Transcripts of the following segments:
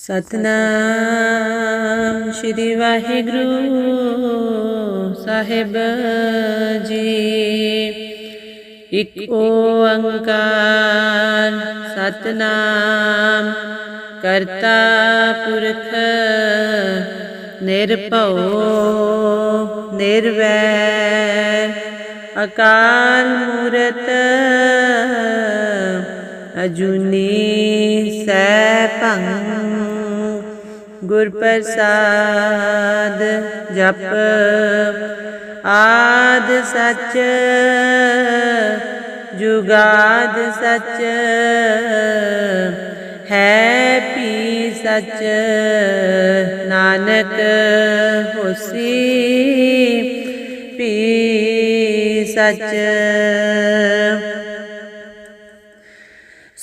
ਸਤਨਾਮ ਸ੍ਰੀ ਵਾਹਿਗੁਰੂ ਸਾਹਿਬ ਜੀ। ਇਕ ਓੰਕਾਰ ਸਤਨਾਮ ਕਰਤਾ ਪੁਰਖ ਨਿਰਭਉ ਨਿਰਵੈਰ ਅਕਾਲ ਮੂਰਤ ਅਜੂਨੀ ਸੈਭੰ ਗੁਰ ਪ੍ਰਸਾਦ ਜਪ। ਆਦ ਸੱਚ ਜੁਗਾਦ ਸੱਚ ਹੈ ਪੀ ਸੱਚ ਨਾਨਕ ਹੋਸੀ ਪੀ ਸੱਚ।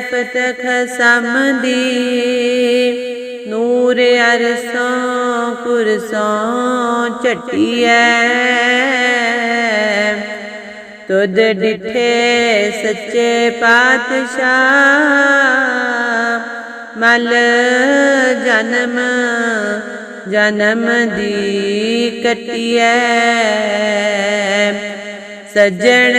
ਸਿਫਤ ਖਸਮ ਦੀ ਨੂਰ ਅਰਸੋਂ ਕੁਰਸੋਂ ਝਟੀਐ। ਤੁਧ ਡਿਠੇ ਸੱਚੇ ਪਾਤਸ਼ਾਹ, ਮਲ ਜਨਮ ਜਨਮ ਦੀ ਕਟਿਐ। ਸੱਜਣ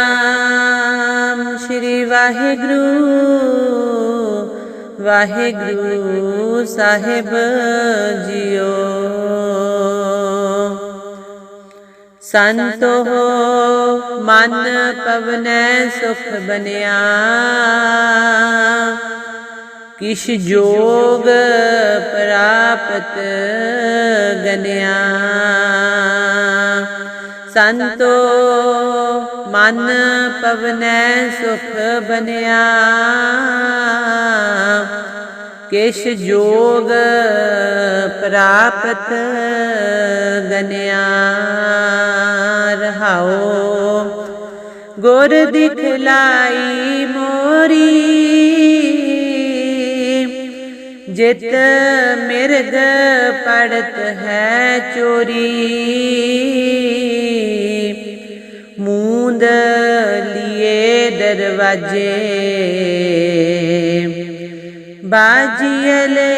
ਵਾਹਿਗੁਰੂ ਵਾਹਿਗੁਰੂ ਸਾਹਿਬ ਜੀਓ। ਸੰਤੋ ਮਨ ਪਵਨੈ ਸੁਖ ਬਨਿਆ ਕਿਛ ਜੋਗ ਪ੍ਰਾਪਤ ਗਨਿਆ। ਸੰਤੋ, ਮਨ ਪਵਨੈ ਸੁਖ ਬਨਿਆ। ਕਿਛ ਜੋਗ ਪ੍ਰਾਪਤ ਗਨਿਆ। ਰਹਾਓ ਗੁਰ ਦਿਖਲਾਈ ਮੋਰੀ। ਜਿਤ ਮਿਰਗ ਪੜਤ ਹੈ ਚੋਰੀ। ਮੂੰਦ ਲਿਏ ਦਰਵਾਜੇ ਬਾਜੀਲੇ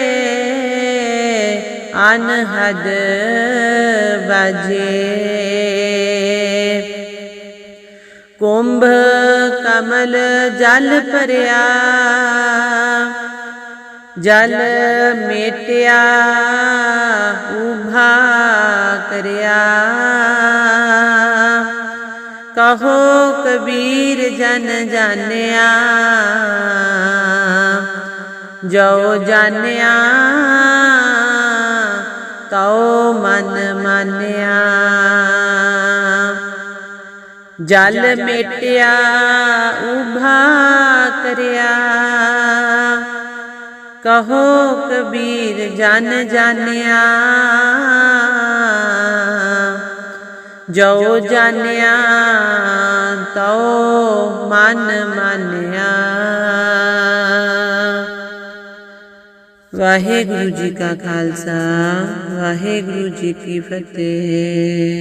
ਅਨਹਦ ਬਾਜੇ ਕੁੰਭ ਕਮਲ ਜਲ ਭਰਿਆ ਜਲ ਮੇਟਿਆ ਉਭਾ ਕਰਿਆ। ਕਹੋ ਕਬੀਰ ਜਨ ਜਾਣਿਆ, ਜੋ ਜਾਣਿਆ, ਤਉ ਮਨ ਮਾਨਿਆ। ਜਲ ਮੇਟਿਆ, ਉਭਾ ਕਰਿਆ। ਕਹੋ ਕਬੀਰ ਜਨ ਜਾਣਿਆ ਜੋ ਜਾਣਿਆ ਤਉ ਮਨ ਮਾਨਿਆ। ਵਾਹਿਗੁਰੂ ਜੀ ਕਾ ਖਾਲਸਾ ਵਾਹਿਗੁਰੂ ਜੀ ਕੀ ਫਤਿਹ।